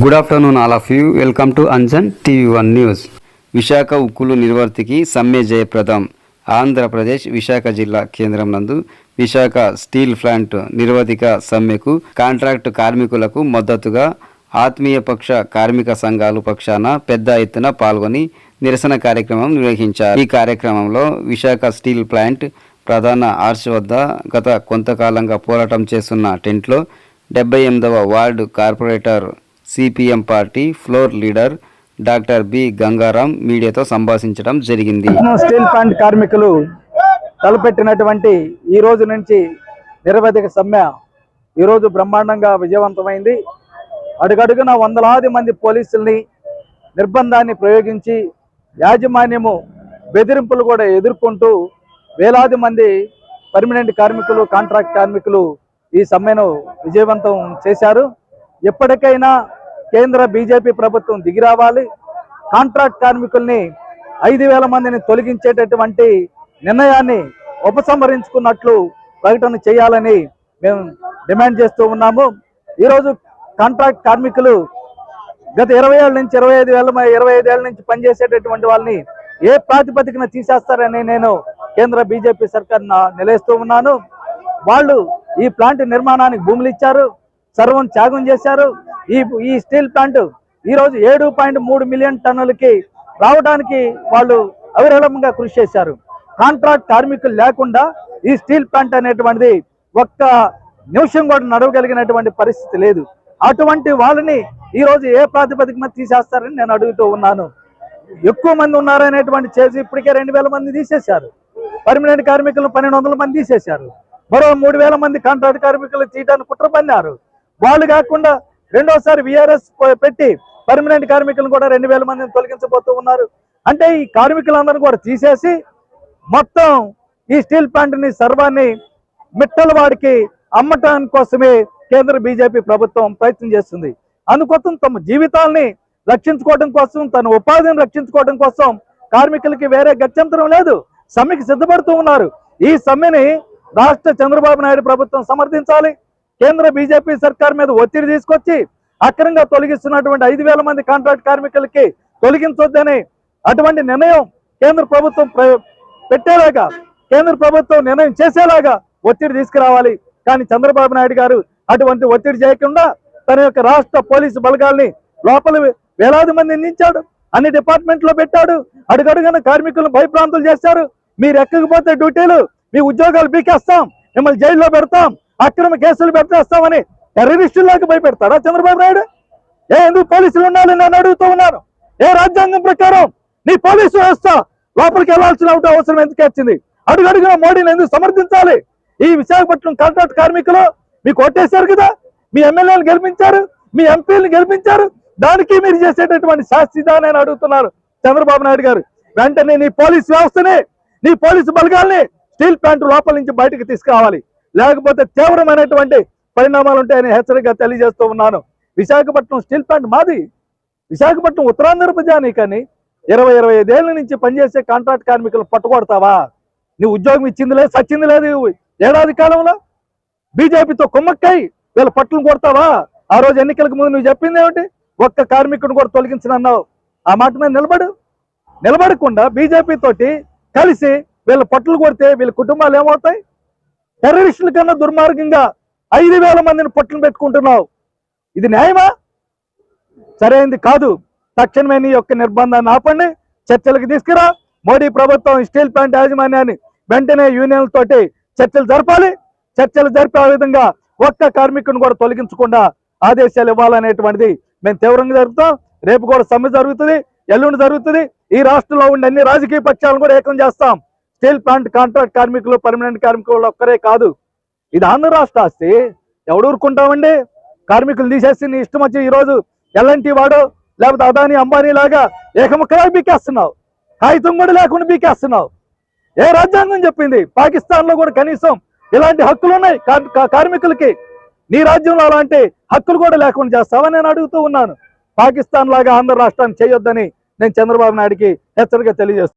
Good afternoon all of you welcome to Anjan TV one news Visakha ఉక్కులు నిర్వర్తికి సమ్మె జయప్రదం. ఆంధ్రప్రదేశ్ విశాఖ జిల్లా కేంద్రం నందు విశాఖ స్టీల్ ప్లాంట్ నిర్వధిక సమ్మెకు కాంట్రాక్ట్ కార్మికులకు మద్దతుగా ఆత్మీయ పక్ష కార్మిక సంఘాలు పక్షాన పెద్ద ఎత్తున పాల్గొని నిరసన కార్యక్రమం నిర్వహించారు. ఈ కార్యక్రమంలో విశాఖ స్టీల్ ప్లాంట్ ప్రధాన ఆర్చ్ వద్ద గత కొంతకాలంగా పోరాటం చేస్తున్న టెంట్లో డెబ్బై ఎనిమిదవ ward corporator CPM party floor leader doctor B Gangaram మీడియాతో సంభాషించడం జరిగింది. స్టీల్ ప్లాంట్ కార్మికులు తలపెట్టినటువంటి ఈ రోజు నుంచి నిరవధిక సమ్మె ఈరోజు బ్రహ్మాండంగా విజయవంతమైంది. అడుగడుగున వందలాది మంది పోలీసుల్ని నిర్బంధాన్ని ప్రయోగించి యాజమాన్యము బెదిరింపులు కూడా ఎదుర్కొంటూ వేలాది మంది పర్మనెంట్ కార్మికులు కాంట్రాక్ట్ కార్మికులు ఈ సమ్మెను విజయవంతం చేశారు. ఎప్పటికైనా కేంద్ర బీజేపీ ప్రభుత్వం దిగి రావాలి. కాంట్రాక్ట్ కార్మికుల్ని ఐదు వేల మందిని తొలగించేటటువంటి నిర్ణయాన్ని ఉపసంహరించుకున్నట్లు ప్రకటన చేయాలని మేము డిమాండ్ చేస్తూ ఉన్నాము. ఈరోజు కాంట్రాక్ట్ కార్మికులు గత ఇరవై ఏళ్ళ నుంచి ఇరవై ఐదు వేల ఇరవై ఐదు ఏళ్ళ నుంచి పనిచేసేటటువంటి వాళ్ళని ఏ ప్రాతిపదికన తీసేస్తారని నేను కేంద్ర బీజేపీ సర్కార్ నిలేస్తూ ఉన్నాను. వాళ్ళు ఈ ప్లాంట్ నిర్మాణానికి భూములు ఇచ్చారు. సర్వం త్యాగం చేశారు. ఈ ఈ స్టీల్ ప్లాంట్ ఈ రోజు ఏడు పాయింట్ మూడు మిలియన్ టన్నులకి రావడానికి వాళ్ళు అవిరళంగా కృషి చేశారు. కాంట్రాక్ట్ కార్మికులు లేకుండా ఈ స్టీల్ ప్లాంట్ అనేటువంటిది ఒక్క నిమిషం కూడా నడవగలిగినటువంటి పరిస్థితి లేదు. అటువంటి వాళ్ళని ఈ రోజు ఏ ప్రాతిపదికన తీసేస్తారని నేను అడుగుతూ ఉన్నాను. ఎక్కువ మంది ఉన్నారనేటువంటి చేసి ఇప్పటికే రెండు వేల మంది తీసేశారు. పర్మనెంట్ కార్మికులను పన్నెండు వందల మంది తీసేశారు. మరో మూడు వేల మంది కాంట్రాక్ట్ కార్మికులు తీయడానికి కుట్ర పన్నారు. వాళ్ళు కాకుండా రెండోసారి విఆర్ఎస్ పెట్టి పర్మనెంట్ కార్మికులను కూడా రెండు వేల మందిని తొలగించబోతూ ఉన్నారు. అంటే ఈ కార్మికులందరినీ కూడా తీసేసి మొత్తం ఈ స్టీల్ ప్లాంట్ని సర్వాన్ని మిట్టల వాడికి అమ్మటానికి కోసమే కేంద్ర బీజేపీ ప్రభుత్వం ప్రయత్నం చేస్తుంది. అందుకోసం తమ జీవితాల్ని రక్షించుకోవడం కోసం తన ఉపాధిని రక్షించుకోవడం కోసం కార్మికులకి వేరే గత్యంతరం లేదు. సమ్మెకి సిద్ధపడుతూ ఉన్నారు. ఈ సమ్మెని రాష్ట్ర చంద్రబాబు నాయుడు ప్రభుత్వం సమర్థించాలి. కేంద్ర బీజేపీ సర్కార్ మీద ఒత్తిడి తీసుకొచ్చి అక్రమంగా తొలగిస్తున్నటువంటి ఐదు వేల మంది కాంట్రాక్ట్ కార్మికులకి తొలగించొద్దని అటువంటి నిర్ణయం కేంద్ర ప్రభుత్వం పెట్టేలాగా కేంద్ర ప్రభుత్వం నిర్ణయం చేసేలాగా ఒత్తిడి తీసుకురావాలి. కానీ చంద్రబాబు నాయుడు గారు అటువంటి ఒత్తిడి చేయకుండా తన యొక్క రాష్ట్ర పోలీసు బలగాల్ని లోపల వేలాది మంది నించాడు అన్ని డిపార్ట్మెంట్లో పెట్టాడు అడుగడుగున కార్మికులను భయప్రాంతులు చేశారు. మీరు ఎక్కకపోతే డ్యూటీలు మీ ఉద్యోగాలు పీకేస్తాం మిమ్మల్ని జైల్లో పెడతాం అక్రమ కేసులు పెట్టేస్తామని టెర్రరిస్టుల్లాగా భయపెడతారా చంద్రబాబు నాయుడు? ఏ ఎందుకు పోలీసులు ఉండాలని నేను అడుగుతూ ఉన్నాను ఏ రాజ్యాంగం ప్రకారం నీ పోలీసు వ్యవస్థ లోపలికి వెళ్ళాల్సిన అవసరం ఎందుకు వచ్చింది? అడుగడుగున మోడీని ఎందుకు సమర్థించాలి? ఈ విశాఖపట్నం కాంట్రాక్ట్ కార్మికులు మీకు ఓటేశారు కదా? మీ ఎమ్మెల్యేలు గెలిపించారు మీ ఎంపీలను గెలిపించారు దానికి మీరు చేసేటటువంటి శాస్త్రీదాన్ని నేను అడుగుతున్నారు చంద్రబాబు నాయుడు గారు. వెంటనే నీ పోలీస్ వ్యవస్థని నీ పోలీసు బలగాల్ని స్టీల్ ప్లాంట్ లోపల నుంచి బయటకు తీసుకురావాలి. లేకపోతే తీవ్రమైనటువంటి పరిణామాలు ఉంటాయని హెచ్చరికగా తెలియజేస్తూ ఉన్నాను. విశాఖపట్నం స్టీల్ ప్లాంట్ మాది. విశాఖపట్నం ఉత్తరాంధ్ర ప్రజానీకాన్ని ఇరవై ఇరవై ఐదేళ్ళ నుంచి పనిచేసే కాంట్రాక్ట్ కార్మికులు పట్టుకొడతావా? నీ ఉద్యోగం ఇచ్చింది లేదు సచ్చింది లేదు ఏడాది కాలంలో బీజేపీతో కుమ్మక్కై వీళ్ళ పట్టును కొడతావా? ఆ రోజు ఎన్నికలకు ముందు నువ్వు చెప్పింది ఏమిటి? ఒక్క కార్మికుడిని కూడా తొలగించనన్నావు. ఆ మాట మీద నిలబడు. నిలబడకుండా బీజేపీ తోటి కలిసి వీళ్ళ పట్టులు కొడితే వీళ్ళ కుటుంబాలు ఏమవుతాయి? టెర్రరిస్టుల కన్నా దుర్మార్గంగా ఐదు వేల మందిని పట్టును పెట్టుకుంటున్నావు. ఇది న్యాయమా? సరైనది కాదు. తక్షణమే నీ యొక్క నిర్బంధాన్ని ఆపండి చర్చలకు తీసుకురా. మోడీ ప్రభుత్వం స్టీల్ ప్లాంట్ యాజమాన్యాన్ని వెంటనే యూనియన్ తోటి చర్చలు జరపాలి. చర్చలు జరిపే విధంగా ఒక్క కార్మికుని కూడా తొలగించకుండా ఆదేశాలు ఇవ్వాలనేటువంటిది మేము తీవ్రంగా జరుపుతాం. రేపు కూడా సమ్మె జరుగుతుంది ఎల్లుండి జరుగుతుంది. ఈ రాష్ట్రంలో ఉండే అన్ని రాజకీయ పక్షాలను కూడా ఏకం చేస్తాం. స్టీల్ ప్లాంట్ కాంట్రాక్ట్ కార్మికులు పర్మనెంట్ కార్మికులు ఒక్కరే కాదు. ఇది ఆంధ్ర రాష్ట్ర ఆస్తి. ఎవడు ఊరుకుంటామండి? కార్మికులు తీసేసి నీ ఇష్టం వచ్చి ఈ రోజు వాడు లేకపోతే అదాని అంబానీ లాగా ఏకముఖలా బీకేస్తున్నావు. కాగితం కూడా లేకుండా బీకేస్తున్నావు. ఏ రాజ్యాంగం చెప్పింది? పాకిస్తాన్లో కూడా కనీసం ఇలాంటి హక్కులు ఉన్నాయి కా- కార్మికులకి. నీ రాజ్యంలో అలాంటి హక్కులు కూడా లేకుండా చేస్తావని నేను అడుగుతూ ఉన్నాను. పాకిస్తాన్ లాగా ఆంధ్ర రాష్ట్రాన్ని చేయొద్దని నేను చంద్రబాబు నాయుడికి హెచ్చరిక తెలియజేస్తాను